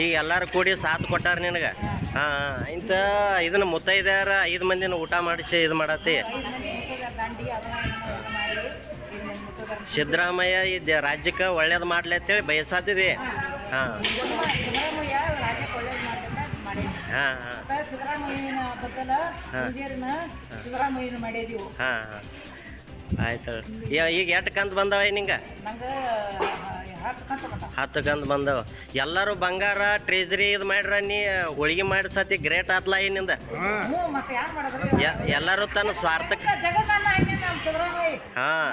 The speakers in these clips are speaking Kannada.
ಈಗ ಎಲ್ಲರೂ ಕೂಡಿ ಸಾಥ್ ಕೊಟ್ಟಾರ ನಿನಗೆ? ಹಾಂ ಇಂಥ ಇದನ್ನ ಮುತ್ತೈದ್ಯಾರ ಐದು ಮಂದಿನ ಊಟ ಮಾಡಿಸಿ ಇದು ಮಾಡತ್ತಿ. ಸಿದ್ದರಾಮಯ್ಯ ಈ ದ- ರಾಜ್ಯಕ್ಕೆ ಒಳ್ಳೇದು ಮಾಡ್ಲಿ ಅಂತೇಳಿ ಬಯಸಾತಿದೆ. ಹಾಂ. ಹಾ, ಹಾಂ. ಹಾಂ. ಹಾ. ಹಾಂ. ಹಾಂ ಆಯ್ತು ಈಗ ಎಷ್ಟು ಕಂತು ಬಂದವ ನಂಗೆ ಹತ್ತು ಕಂತ ಬಂದವ. ಎಲ್ಲರೂ ಬಂಗಾರ ಟ್ರೇಜರಿ ಇದು ಮಾಡ್ರ ನೀ ಹೋಳಿಗೆ ಮಾಡಿ ಸತಿ ಗ್ರೇಟ್ ಆತ್ಲ ಏನಿಂದ? ಎಲ್ಲರೂ ತನ್ನ ಸ್ವಾರ್ಥಕ್ಕೆ ಹಾಂ.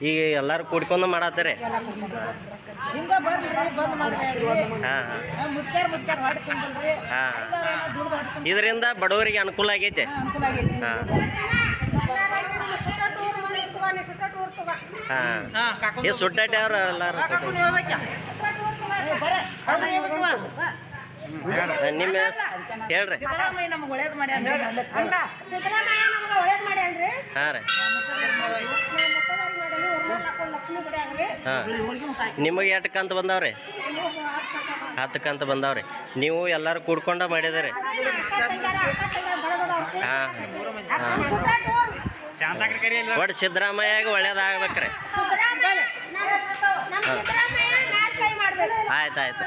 ಈಗ ಎಲ್ಲರೂ ಕೂಡ್ಕೊಂಡು ಮಾಡತ್ತಾರೆ? ಹಾಂ ಹಾಂ. ಇದರಿಂದ ಬಡವರಿಗೆ ಅನುಕೂಲ ಆಗೈತೆ. ಹಾಂ ಹಾಂ. ಈ ಸುಟ್ಟಾಟಿ ಅವ್ರು ಎಲ್ಲರೂ ನಿಮ್ಮ ಹೇಳ್ರಿ. ಹಾಂ ನಮ್ಗೆ ಒಳ್ಳೇದು ಮಾಡ್ಯಾರ ಅಲ್ಲ ಸಿದ್ದರಾಮಯ್ಯ ನಮ್ಗೆ ಒಳ್ಳೇದು ಮಾಡ್ಯಾನ್ರಿ ಹಾಂ ರೀ ಮುಖ್ಯವಾಗಿ ಮಾಡಲಿ ಉರ್ಮಾಲ್ ಹಾಕೊಂಡು ಲಕ್ಷ್ಮಿ ಬಿಡ್ಯಾನ್ರಿ ಹಾಂ. ನಿಮಗೆ ಎಷ್ಟು ಕಂತು ಬಂದಾವ್ರಿ? ಹತ್ತು ಕಂತು ಬಂದಾವ್ರಿ. ನೀವು ಎಲ್ಲರೂ ಕೂಡ್ಕೊಂಡ ಮಾಡಿದಿರಿ ಹಾಂ ಹಾಂ. ಒಟ್ಟು ಸಿದ್ದರಾಮಯ್ಯಗೆ ಒಳ್ಳೇದಾಗ್ಬೇಕ್ರಿ ಮಾಡ್ಬೇಕು. ಆಯ್ತು ಆಯ್ತು.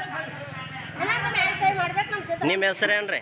ನಿಮ್ಮ ಹೆಸರೇನ್ರಿ?